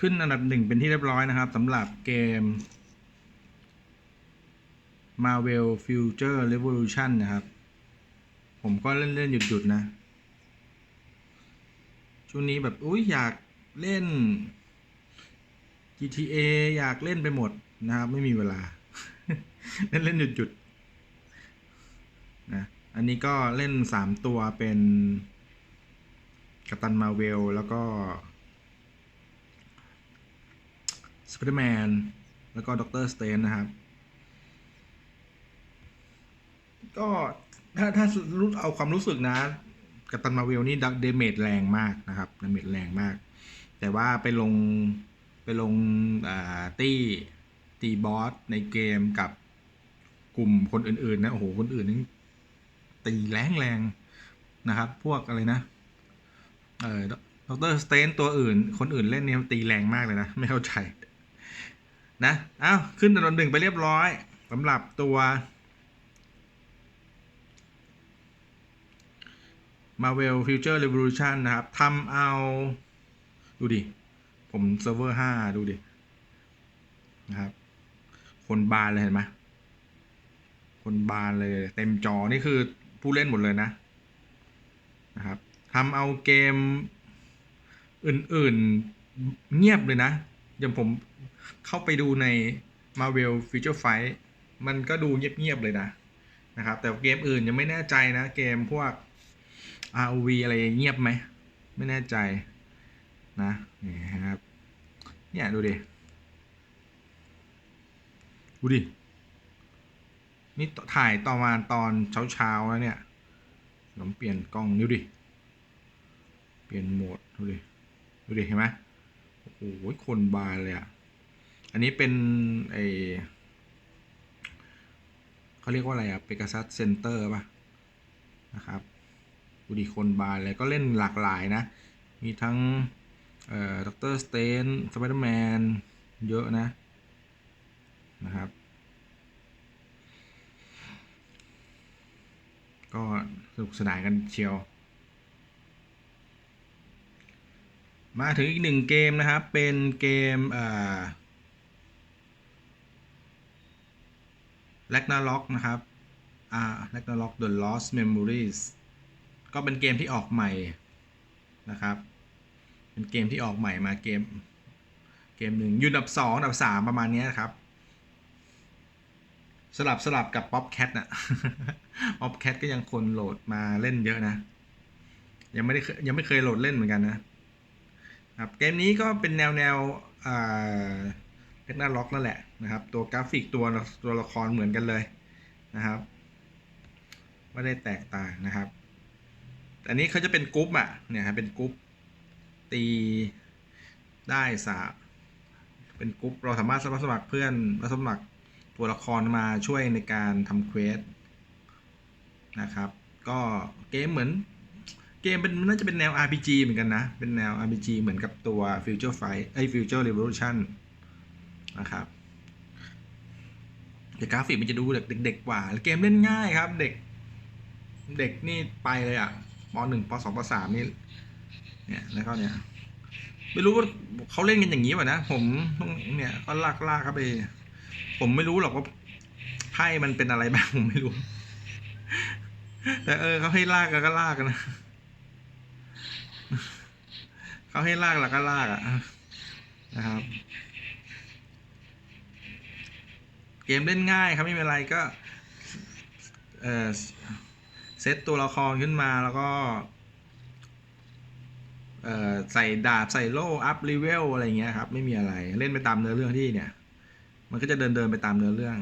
ขึ้นอันดับหนึ่งเป็นที่เรียบร้อยนะครับสำหรับเกม Marvel Future Revolution นะครับ ผมก็เล่นเล่นหยุดหยุดนะ ช่วงนี้แบบ อุ้ยอยากเล่น GTA อยากเล่นไปหมดนะครับ ไม่มีเวลา เล่นเล่นหยุดหยุดนะ อันนี้ก็เล่นสามตัวเป็นกัปตันมาเวลแล้วก็ สไปเดอร์แมนแล้วก็ด็อกเตอร์สเตนนะครับ ก็ถ้าถ้ารู้เอาความรู้สึกนะกัปตันมาเวลนี่ดักเดเมจแรงมากนะครับเดเมจแรงมาก แต่ว่าไปลงไปลงตี้ตีบอสในเกมกับกลุ่มคนอื่นๆนะโอ้โหคนอื่นนี่ตีแรงแรงๆนะครับ พวกอะไรนะเออดรสเตนตัวอื่น คนอื่นเล่นเนี่ยตีแรงมากเลยนะ ไม่เข้าใจ นะอ้าวขึ้นอันดับหนึ่งไปเรียบร้อยสำหรับตัว Marvel Future Revolution นะครับทำเอา ดูดิ ผมเซิร์ฟเวอร์ห้าดูดิ นะครับ คนบานเลยเห็นไหมคนบานเลยเต็มจอนี่คือผู้เล่นหมดเลยนะ นะครับทำเอาเกมอื่น ๆ เงียบเลยนะอย่างผม เข้าไปดูใน Marvel Future Fight มันก็ดูเงียบๆเลยนะนะครับ แต่เกมอื่นยังไม่แน่ใจนะ เกมพวก ROV อะไรเงียบไหม ไม่แน่ใจนะนี่ครับ เนี่ยดูดิ ดูดิ นี่ถ่ายต่อมาตอนเช้าๆแล้วเนี่ยผมเปลี่ยนกล้องนิ้วดิ เปลี่ยนโหมด ดูดิ ดูดิ เห็นไหมโอ้โหคนบานเลยอะ อันนี้เป็นไอเขาเรียกว่าอะไรอะเปกัซัสเซนเตอร์ป่ะ นะครับดูดิคนบานเลยก็เล่นหลากหลายนะ มีทั้งเอ่อด็อกเตอร์สเตนสไปเดอร์แมนเยอะนะ นะครับ ก็สนุกสนานกันเชียว มาถึงอีกหนึ่งเกมนะครับ เป็นเกมเอ่อ Ragnarok นะครับอ่า Ragnarok The Lost Memories ก็เป็นเกมที่ออกใหม่นะครับ เป็นเกมที่ออกใหม่มาเกม เกมหนึ่งอยูอันดับสองอันดับสามประมาณนี้ครับ สลับสลับกับ Pop Cat น่ะ Pop Cat ก็ยังคนโหลดมาเล่นเยอะนะ ยังไม่ได้ยังไม่เคยโหลดเล่นเหมือนกันนะครับ เกมนี้ก็เป็นแนวแนวอ่า เทคนาล็อกนั่นแหละนะครับ ตัวกราฟิกตัวตัวละครเหมือนกันเลยนะครับไม่ได้แตกต่างนะครับอันนี้เขาจะเป็นกรุ๊ปอะเนี่ยครับเป็นกรุ๊ปตีได้สาเป็นกรุ๊ปเราสามารถรับสมัครเพื่อนรับสมัครตัวละครมาช่วยในการทำเควสนะครับ ก็เกมเหมือนเกมเป็นน่าจะเป็นแนว RPG เหมือนกันนะ เป็นแนว RPG เหมือนกับตัว Future Fight ไอ้ Future Revolution นะครับแต่กราฟิกมันจะดูเด็กเด็กๆกว่า เกมเล่นง่ายครับ เด็ก เด็กนี่ไปเลยอะปหนึ่งปสองปสามนี่ เนี่ยแล้วก็เนี่ย ไม่รู้ว่าเขาเล่นกันอย่างนี้ป่ะนะ ผมต้องเนี่ยก็ลากลากเข้าไป ผมไม่รู้หรอกว่าไพ่มันเป็นอะไรบ้างผมไม่รู้ แต่เออเขาให้ลากก็ลากกันนะเขาให้ลากแล้วก็ลากอะนะครับ เกมเล่นง่ายครับไม่เป็นไรก็เออเซตตัวละครขึ้นมาแล้วก็เอ่อใส่ดาบใส่โล่อัพเลเวลอะไรเงี้ยครับไม่มีอะไรเล่นไปตามเนื้อเรื่องที่เนี่ย มันก็จะเดินเดินไปตามเนื้อเรื่อง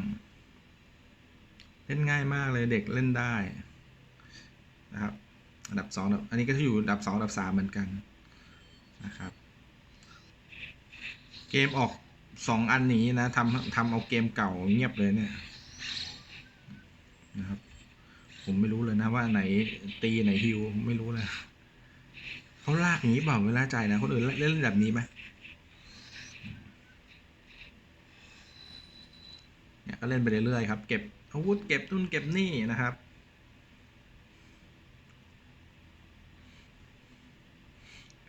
เล่นง่ายมากเลยเด็กเล่นได้นะครับอันดับสองอันนี้ก็อยู่อันดับสองอันดับสามเหมือนกันนะครับ เกมออก สองอันนี้นะทำทำเอาเกมเก่าเงียบเลยเนี่ยนะครับ ผมไม่รู้เลยนะว่าไหนตีไหนฮิวไม่รู้เลยเขาลากอย่างนี้เปล่าไม่แน่ใจนะคนอื่นเล่นแบบนี้ไหมเนี่ยก็เล่นไปเรื่อยๆครับ เก็บอาวุธเก็บนู่นเก็บนี่นะครับ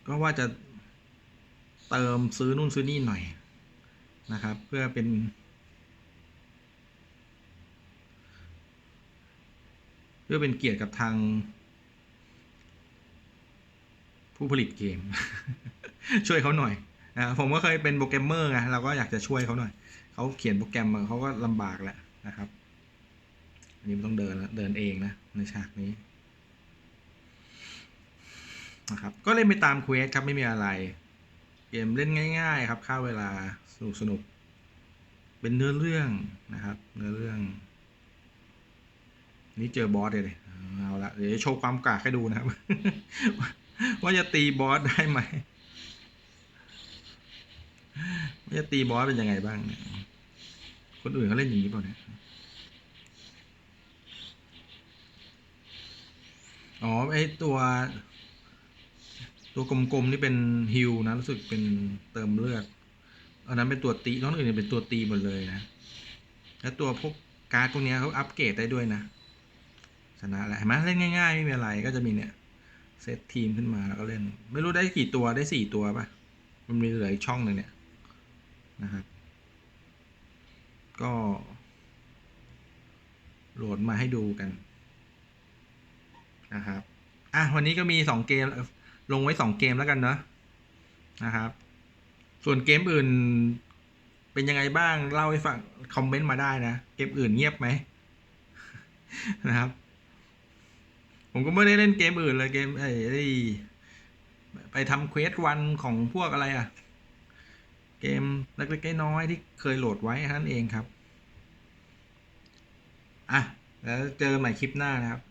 ก็ว่าจะเติมซื้อนู่นซื้อนี่หน่อย นะครับ เพื่อเป็น เพื่อเป็นเกียรติกับทาง ผู้ผลิตเกม ช่วยเขาหน่อยนะผมก็เคยเป็นโปรแกรมเมอร์ไงเราก็อยากจะช่วยเขาหน่อยเขาเขียนโปรแกรมมาเขาก็ลำบากแหละนะครับ อันนี้มันต้องเดินเดินเองนะในฉากนี้นะครับก็เล่นไปตามเควสครับไม่มีอะไร เกมเล่นง่ายๆ ครับฆ่าเวลาสนุกสนุกเป็นเนื้อเรื่องนะครับ เนื้อเรื่อง นี่เจอบอสเลยเอาละเดี๋ยวโชว์ความกากให้ดูนะครับ ว่าจะตีบอสได้ไหมว่าจะตีบอสเป็นยังไงบ้างเนี่ยคนอื่นเขาเล่นอย่างนี้เปล่าเนี่ยอ๋อไอตัว ตัวกลมๆนี่เป็นฮิลนะรู้สึกเป็นเติมเลือดอันนั้นเป็นตัวตีน้องอื่นเป็นตัวตีหมดเลยนะ แล้วตัวพวกการ์ดพวกนี้เขาอัปเกรดได้ด้วยนะ ชนะแหละเห็นไหมเล่นง่ายๆ ไม่มีอะไรก็จะมีเนี่ยเซตทีมขึ้นมาแล้วก็เล่น ไม่รู้ได้กี่ตัวได้สี่ตัวป่ะ มันมีเหลืออีกช่องหนึ่งเนี่ยนะครับ ก็โหลดมาให้ดูกันนะครับ อะวันนี้ก็มีสองเกม ลงไว้สองเกมแล้วกันเนาะนะครับ ส่วนเกมอื่น เป็นยังไงบ้างเล่าให้ฟังคอมเมนต์มาได้นะ เกมอื่นเงียบไหมนะครับ ผมก็ไม่ได้เล่นเกมอื่นเลยเกมไอ้ไปทำเควสวันของพวกอะไรอะ่ะ เกมเล็กๆน้อยๆที่เคยโหลดไว้นั้นเองครับ อะ แล้วเจอกันใหม่คลิปหน้านะครับ